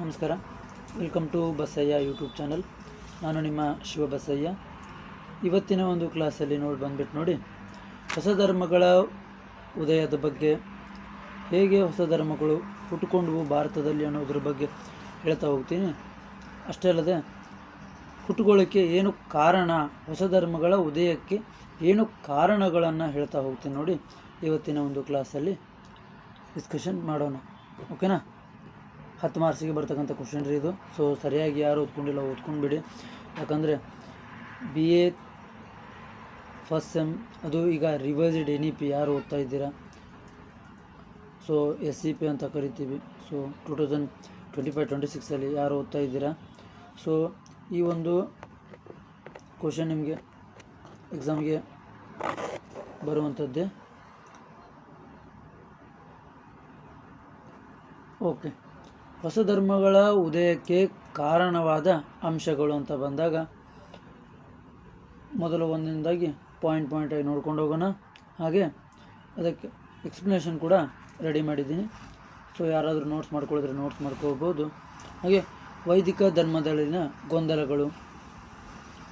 ನಮಸ್ಕಾರ. Welcome to Basayya YouTube channel ನಾನು ನಿಮ್ಮ ಶಿವ ಬಸಯ್ಯ. ಇವತ್ತಿನ ಒಂದು ಕ್ಲಾಸಲ್ಲಿ ನೋಡಿ ಬಂದ್ಬಿಟ್ಟು ನೋಡಿ, ಹೊಸ ಧರ್ಮಗಳ ಉದಯದ ಬಗ್ಗೆ, ಹೇಗೆ ಹೊಸ ಧರ್ಮಗಳು ಹುಟ್ಟುಕೊಂಡವು ಭಾರತದಲ್ಲಿ ಅನ್ನೋದ್ರ ಬಗ್ಗೆ ಹೇಳ್ತಾ ಹೋಗ್ತೀನಿ. ಅಷ್ಟೇ ಅಲ್ಲದೆ, ಹುಟ್ಟುಕೊಳ್ಳೋಕ್ಕೆ ಏನು ಕಾರಣ, ಹೊಸ ಧರ್ಮಗಳ ಉದಯಕ್ಕೆ ಏನು ಕಾರಣಗಳನ್ನು ಹೇಳ್ತಾ ಹೋಗ್ತೀನಿ ನೋಡಿ, ಇವತ್ತಿನ ಒಂದು ಕ್ಲಾಸಲ್ಲಿ ಡಿಸ್ಕಷನ್ ಮಾಡೋಣ. ಓಕೆನಾ ಹತ್ತು ಮಾರ್ಕ್ಸಿಗೆ ಬರ್ತಕ್ಕಂಥ ಕ್ವಶನ್ ರೀ ಇದು. ಸೊ ಸರಿಯಾಗಿ ಯಾರು ಓದ್ಕೊಂಡಿಲ್ಲ ಓದ್ಕೊಂಡ್ಬಿಡಿ. ಯಾಕಂದರೆ ಬಿ ಎ ಫಸ್ಟ್ ಸೆಮ್ ಅದು ಈಗ ರಿವೈಸ್ಡ್ ಎನ್ ಇ ಪಿ ಯಾರು ಓದ್ತಾ ಇದ್ದೀರಾ? ಸೊ ಎಸ್ ಸಿ ಪಿ ಅಂತ ಕರಿತೀವಿ. So two thousand twenty five twenty ಸಿಕ್ಸಲ್ಲಿ ಯಾರು ಓದ್ತಾ ಇದ್ದೀರಾ? ಸೊ ಈ ಒಂದು ಕ್ವಶನ್ ನಿಮಗೆ ಎಕ್ಸಾಮ್ಗೆ ಬರುವಂಥದ್ದೇ ಓಕೆ ಹೊಸ ಧರ್ಮಗಳ ಉದಯಕ್ಕೆ ಕಾರಣವಾದ ಅಂಶಗಳು ಅಂತ ಬಂದಾಗ ಮೊದಲು ಒಂದಿನದಾಗಿ ಪಾಯಿಂಟ್ ಪಾಯಿಂಟಾಗಿ ನೋಡ್ಕೊಂಡು ಹೋಗೋಣ. ಹಾಗೆ ಅದಕ್ಕೆ ಎಕ್ಸ್ಪ್ಲನೇಷನ್ ಕೂಡ ರೆಡಿ ಮಾಡಿದ್ದೀನಿ. ಸೊ ಯಾರಾದರೂ ನೋಟ್ಸ್ ಮಾಡ್ಕೊಳ್ಳಿದ್ರೆ ನೋಟ್ಸ್ ಮಾಡ್ಕೋಬೋದು ಹಾಗೆ ವೈದಿಕ ಧರ್ಮದಲ್ಲಿನ ಗೊಂದಲಗಳು.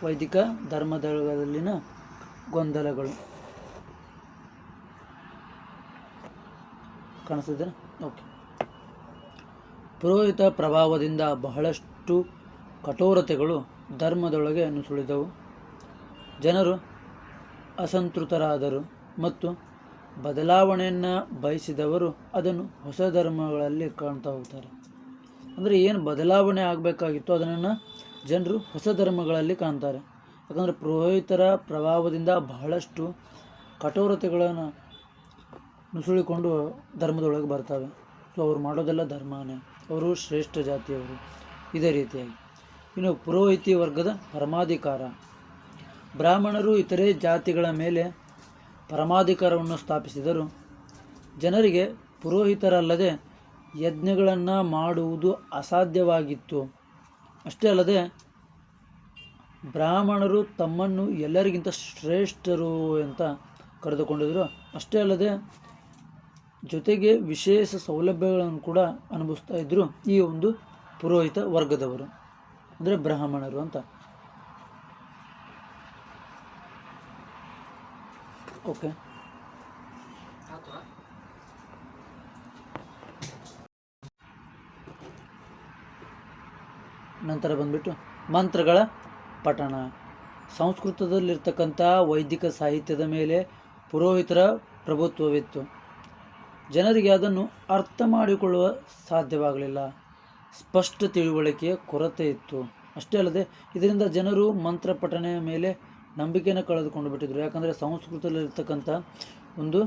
ವೈದಿಕ ಧರ್ಮದಲ್ಲಿನ ಗೊಂದಲಗಳು. ಕಾಣಿಸ್ತಿದ್ದೀರಾ ಓಕೆ ಪುರೋಹಿತ ಪ್ರಭಾವದಿಂದ ಬಹಳಷ್ಟು ಕಠೋರತೆಗಳು ಧರ್ಮದೊಳಗೆ ನುಸುಳಿದವು. ಜನರು ಅಸಂತೃಪ್ತರಾದರು ಮತ್ತು ಬದಲಾವಣೆಯನ್ನು ಬಯಸಿದವರು ಅದನ್ನು ಹೊಸ ಧರ್ಮಗಳಲ್ಲಿ ಕಾಣ್ತಾ ಹೋಗ್ತಾರೆ. ಅಂದರೆ ಏನು ಬದಲಾವಣೆ ಆಗಬೇಕಾಗಿತ್ತು ಅದನ್ನು ಜನರು ಹೊಸ ಧರ್ಮಗಳಲ್ಲಿ ಕಾಣ್ತಾರೆ. ಯಾಕಂದರೆ ಪುರೋಹಿತರ ಪ್ರಭಾವದಿಂದ ಬಹಳಷ್ಟು ಕಠೋರತೆಗಳನ್ನು ನುಸುಳಿಕೊಂಡು ಧರ್ಮದೊಳಗೆ ಬರ್ತವೆ. ಸೊ ಅವ್ರು ಮಾಡೋದೆಲ್ಲ ಧರ್ಮನೇ. ಅವರು ಶ್ರೇಷ್ಠ ಜಾತಿಯವರು. ಇದೇ ರೀತಿಯಾಗಿ. ಇನ್ನು ಪುರೋಹಿತಿ ವರ್ಗದ ಪರಮಾಧಿಕಾರ. ಬ್ರಾಹ್ಮಣರು ಇತರೆ ಜಾತಿಗಳ ಮೇಲೆ ಪರಮಾಧಿಕಾರವನ್ನು ಸ್ಥಾಪಿಸಿದರು. ಜನರಿಗೆ ಪುರೋಹಿತರಲ್ಲದೆ ಯಜ್ಞಗಳನ್ನು ಮಾಡುವುದು ಅಸಾಧ್ಯವಾಗಿತ್ತು. ಅಷ್ಟೇ ಅಲ್ಲದೆ ಬ್ರಾಹ್ಮಣರು ತಮ್ಮನ್ನು ಎಲ್ಲರಿಗಿಂತ ಶ್ರೇಷ್ಠರು ಅಂತ ಕರೆದುಕೊಂಡಿದ್ದರು. ಅಷ್ಟೇ ಅಲ್ಲದೆ ಜೊತೆಗೆ ವಿಶೇಷ ಸೌಲಭ್ಯಗಳನ್ನು ಕೂಡ ಅನುಭವಿಸ್ತಾ ಇದ್ದರು ಈ ಒಂದು ಪುರೋಹಿತ ವರ್ಗದವರು, ಅಂದರೆ ಬ್ರಾಹ್ಮಣರು ಅಂತ. ಓಕೆ ನಂತರ ಬಂದ್ಬಿಟ್ಟು ಮಂತ್ರಗಳ ಪಠಣ. ಸಂಸ್ಕೃತದಲ್ಲಿರ್ತಕ್ಕಂಥ ವೈದಿಕ ಸಾಹಿತ್ಯದ ಮೇಲೆ ಪುರೋಹಿತರ ಪ್ರಭುತ್ವವಿತ್ತು. ಜನರಿಗೆ ಅದನ್ನು ಅರ್ಥ ಮಾಡಿಕೊಳ್ಳುವ ಸಾಧ್ಯವಾಗಲಿಲ್ಲ. ಸ್ಪಷ್ಟ ತಿಳುವಳಿಕೆಯ ಕೊರತೆ ಇತ್ತು. ಅಷ್ಟೇ ಅಲ್ಲದೆ, ಇದರಿಂದ ಜನರು ಮಂತ್ರ ಪಠಣೆಯ ಮೇಲೆ ನಂಬಿಕೆಯನ್ನು ಕಳೆದುಕೊಂಡು ಬಿಟ್ಟಿದ್ರು. ಯಾಕಂದರೆ ಸಂಸ್ಕೃತದಲ್ಲಿರ್ತಕ್ಕಂಥ ಒಂದು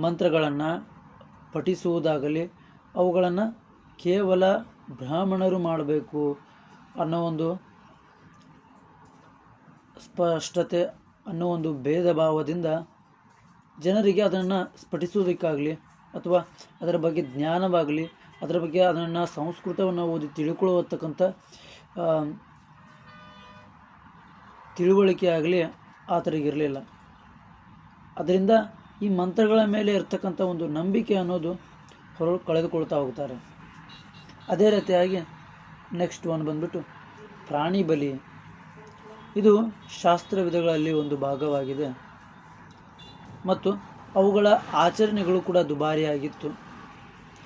ಮಂತ್ರಗಳನ್ನು ಪಠಿಸುವುದಾಗಲಿ, ಅವುಗಳನ್ನು ಕೇವಲ ಬ್ರಾಹ್ಮಣರು ಮಾಡಬೇಕು ಅನ್ನೋ ಒಂದು ಸ್ಪಷ್ಟತೆ ಅನ್ನೋ ಒಂದು ಭೇದ ಭಾವದಿಂದ ಜನರಿಗೆ ಅದನ್ನು ಸ್ಫಟಿಸುವುದಕ್ಕಾಗಲಿ ಅಥವಾ ಅದರ ಬಗ್ಗೆ ಜ್ಞಾನವಾಗಲಿ, ಅದರ ಬಗ್ಗೆ ಅದನ್ನು ಸಂಸ್ಕೃತವನ್ನು ಓದಿ ತಿಳ್ಕೊಳ್ಳುವತಕ್ಕಂಥ ತಿಳುವಳಿಕೆ ಆಗಲಿ ಆತರಿಗಿರಲಿಲ್ಲ ಅದರಿಂದ ಈ ಮಂತ್ರಗಳ ಮೇಲೆ ಇರ್ತಕ್ಕಂಥ ಒಂದು ನಂಬಿಕೆ ಅನ್ನೋದು ಹೊರ ಕಳೆದುಕೊಳ್ತಾ ಹೋಗ್ತಾರೆ. ಅದೇ ರೀತಿಯಾಗಿ ನೆಕ್ಸ್ಟ್ ಒನ್ ಬಂದ್ಬಿಟ್ಟು ಪ್ರಾಣಿ ಬಲಿ. ಇದು ಶಾಸ್ತ್ರ ವಿಧಗಳಲ್ಲಿ ಒಂದು ಭಾಗವಾಗಿದೆ. ಮತ್ತು ಅವುಗಳ ಆಚರಣೆಗಳು ಕೂಡ ದುಬಾರಿಯಾಗಿತ್ತು.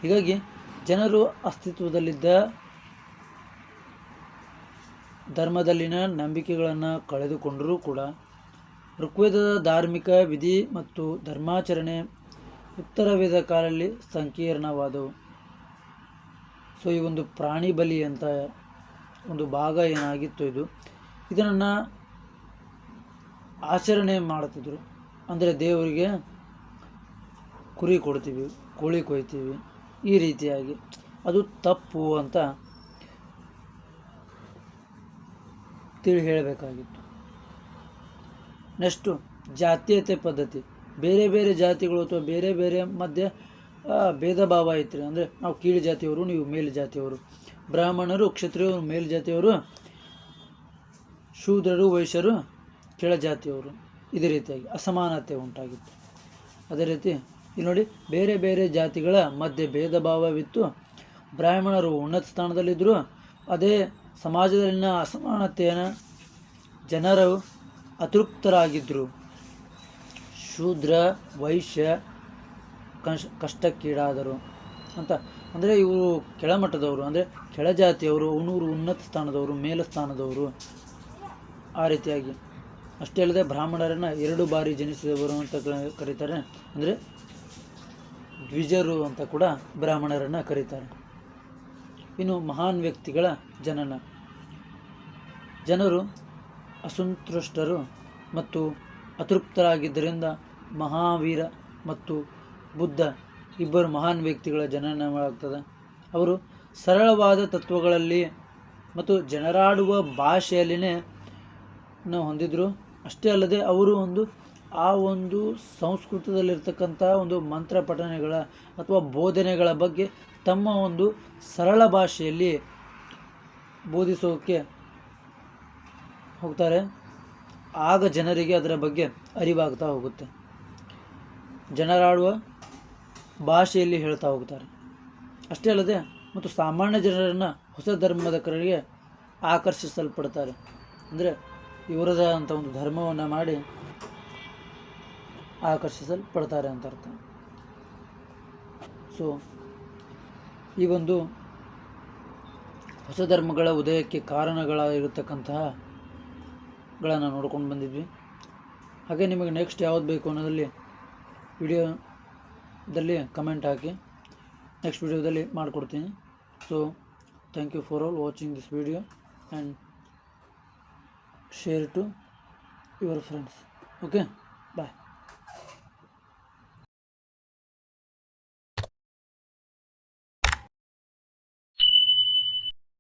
ಹೀಗಾಗಿ ಜನರು ಅಸ್ತಿತ್ವದಲ್ಲಿದ್ದ ಧರ್ಮದಲ್ಲಿನ ನಂಬಿಕೆಗಳನ್ನು ಕಳೆದುಕೊಂಡರೂ ಕೂಡ ಋಗ್ವೇದದ ಧಾರ್ಮಿಕ ವಿಧಿ ಮತ್ತು ಧರ್ಮಾಚರಣೆ ಉತ್ತರ ವೇದ ಕಾಲದಲ್ಲಿ ಸಂಕೀರ್ಣವಾದವು. ಸೊ, ಈ ಒಂದು ಪ್ರಾಣಿ ಬಲಿ ಅಂತ ಒಂದು ಭಾಗ ಏನಾಗಿತ್ತು ಇದು, ಇದನ್ನು ಆಚರಣೆ ಮಾಡುತ್ತಿದ್ದರು ಅಂದರೆ ದೇವರಿಗೆ ಕುರಿ ಕೊಡ್ತೀವಿ, ಕೋಳಿ ಕೊಯ್ತೀವಿ, ಈ ರೀತಿಯಾಗಿ. ಅದು ತಪ್ಪು ಅಂತ ತಿಳಿ ಹೇಳಬೇಕಾಗಿತ್ತು. ನೆಕ್ಸ್ಟು ಜಾತೀಯತೆ ಪದ್ಧತಿ. ಬೇರೆ ಬೇರೆ ಜಾತಿಗಳು ಅಥವಾ ಬೇರೆ ಬೇರೆ ಮಧ್ಯೆ ಭೇದ ಭಾವ ಐತ್ರಿ ಅಂದರೆ ನಾವು ಕೀಳು ಜಾತಿಯವರು, ನೀವು ಮೇಲು ಜಾತಿಯವರು. ಬ್ರಾಹ್ಮಣರು ಕ್ಷತ್ರಿಯವರು ಮೇಲು ಜಾತಿಯವರು, ಶೂದ್ರರು, ವೈಶ್ಯರು, ಕೆಳ ಜಾತಿಯವರು. ಇದೇ ರೀತಿಯಾಗಿ ಅಸಮಾನತೆ ಉಂಟಾಗಿತ್ತು. ಅದೇ ರೀತಿ ಇಲ್ಲಿ ನೋಡಿ ಬೇರೆ ಬೇರೆ ಜಾತಿಗಳ ಮಧ್ಯೆ ಭೇದ ಭಾವವಿತ್ತು ಬ್ರಾಹ್ಮಣರು ಉನ್ನತ ಸ್ಥಾನದಲ್ಲಿದ್ದರು. ಅದೇ ಸಮಾಜದಲ್ಲಿನ ಅಸಮಾನತೆಯನ್ನು ಜನರು ಅತೃಪ್ತರಾಗಿದ್ದರು ಶೂದ್ರ, ವೈಶ್ಯ, ಕಷ್, ಕಷ್ಟಕ್ಕೀಡಾದರು ಅಂತ. ಅಂದರೆ ಇವರು ಕೆಳಮಟ್ಟದವರು, ಅಂದರೆ ಕೆಳಜಾತಿಯವರು ಅವನೂರು ಉನ್ನತ ಸ್ಥಾನದವರು ಮೇಲ ಸ್ಥಾನದವರು ಆ ರೀತಿಯಾಗಿ. ಅಷ್ಟೇ ಅಲ್ಲದೆ ಬ್ರಾಹ್ಮಣರನ್ನು ಎರಡು ಬಾರಿ ಜನಿಸಿದವರು ಅಂತ ಕರೀತಾರೆ. ಅಂದರೆ ದ್ವಿಜರು ಅಂತ ಕೂಡ ಬ್ರಾಹ್ಮಣರನ್ನು ಕರೀತಾರೆ. ಇನ್ನು ಮಹಾನ್ ವ್ಯಕ್ತಿಗಳ ಜನನ. ಜನರು ಅಸಂತುಷ್ಟರು ಮತ್ತು ಅತೃಪ್ತರಾಗಿದ್ದರಿಂದ ಮಹಾವೀರ ಮತ್ತು ಬುದ್ಧ ಇಬ್ಬರು ಮಹಾನ್ ವ್ಯಕ್ತಿಗಳ ಜನನವಾಗ್ತದೆ. ಅವರು ಸರಳವಾದ ತತ್ವಗಳಲ್ಲಿ ಮತ್ತು ಜನರಾಡುವ ಭಾಷೆಯಲ್ಲಿನೇ ಹೊಂದಿದ್ರು. ಅಷ್ಟೇ ಅಲ್ಲದೆ ಅವರು ಒಂದು, ಆ ಒಂದು ಸಂಸ್ಕೃತದಲ್ಲಿರ್ತಕ್ಕಂಥ ಒಂದು ಮಂತ್ರ ಪಠನೆಗಳ ಅಥವಾ ಬೋಧನೆಗಳ ಬಗ್ಗೆ ತಮ್ಮ ಒಂದು ಸರಳ ಭಾಷೆಯಲ್ಲಿ ಬೋಧಿಸೋಕೆ ಹೋಗ್ತಾರೆ. ಆಗ ಜನರಿಗೆ ಅದರ ಬಗ್ಗೆ ಅರಿವಾಗ್ತಾ ಹೋಗುತ್ತೆ. ಜನರಾಡುವ ಭಾಷೆಯಲ್ಲಿ ಹೇಳ್ತಾ ಹೋಗ್ತಾರೆ. ಅಷ್ಟೇ ಅಲ್ಲದೆ ಮತ್ತು ಸಾಮಾನ್ಯ ಜನರನ್ನು ಹೊಸ ಧರ್ಮದ ಕಡೆಗೆ ಆಕರ್ಷಿಸಲ್ಪಡ್ತಾರೆ. ಅಂದರೆ ಇವರದೇ ಅಂತ ಒಂದು ಧರ್ಮವನ್ನು ಮಾಡಿ ಆಕರ್ಷಿಸಲ್ಪಡ್ತಾರೆ ಅಂತ ಅರ್ಥ. ಸೊ ಈ ಒಂದು ಹೊಸ ಧರ್ಮಗಳ ಉದಯಕ್ಕೆ ಕಾರಣಗಳಾಗಿರತಕ್ಕಂತಹ ಗಳನ್ನು ನೋಡ್ಕೊಂಡು ಬಂದಿದ್ವಿ. ಹಾಗೆ ನಿಮಗೆ ನೆಕ್ಸ್ಟ್ ಯಾವ್ದು ಬೇಕು ಅನ್ನೋದಲ್ಲಿ ವಿಡಿಯೋದಲ್ಲಿ ಕಮೆಂಟ್ ಹಾಕಿ. ನೆಕ್ಸ್ಟ್ ವಿಡಿಯೋದಲ್ಲಿ ಮಾಡಿಕೊಡ್ತೀನಿ. So thank you for all watching this video and share to your friends. Okay? Bye.